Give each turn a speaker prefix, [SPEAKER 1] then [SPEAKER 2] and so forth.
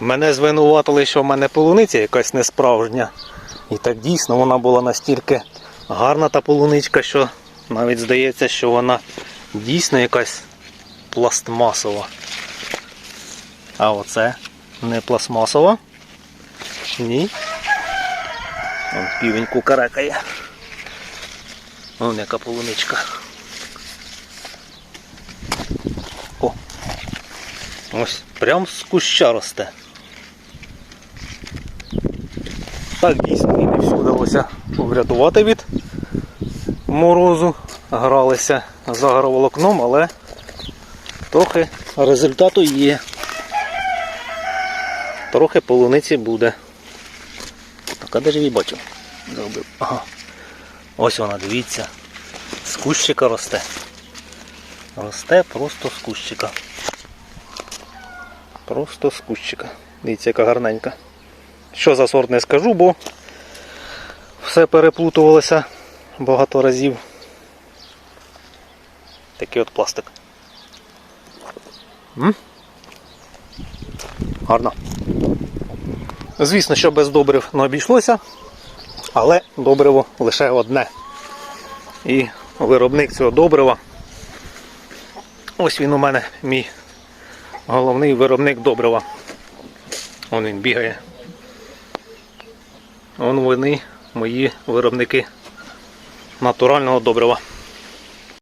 [SPEAKER 1] Мене звинуватили, що в мене полуниця якась несправжня. І так дійсно вона була настільки гарна та полуничка, що навіть здається, що вона дійсно якась пластмасова. А оце не пластмасова. Ні. Вон півень кукарекає. Вон яка полуничка. О! Ось прям з куща росте. Так дійсно і не всю вдалося врятувати від морозу. Гралися за агроволокном, але трохи результату є. Трохи полуниці буде. Так, а де ж її бачу? Загубив. Ага. Ось вона, дивіться. З кущика росте. Росте просто з кущика. Просто з кущика. Дивіться, яка гарненька. Що за сорт не скажу, бо все переплутувалося багато разів. Такий от пластик. М? Гарно. Звісно, що без добрив не обійшлося, але добриво лише одне. І виробник цього добрива. Ось він у мене, мій головний виробник добрива. Вон він бігає. Вон вони, мої виробники натурального добрива.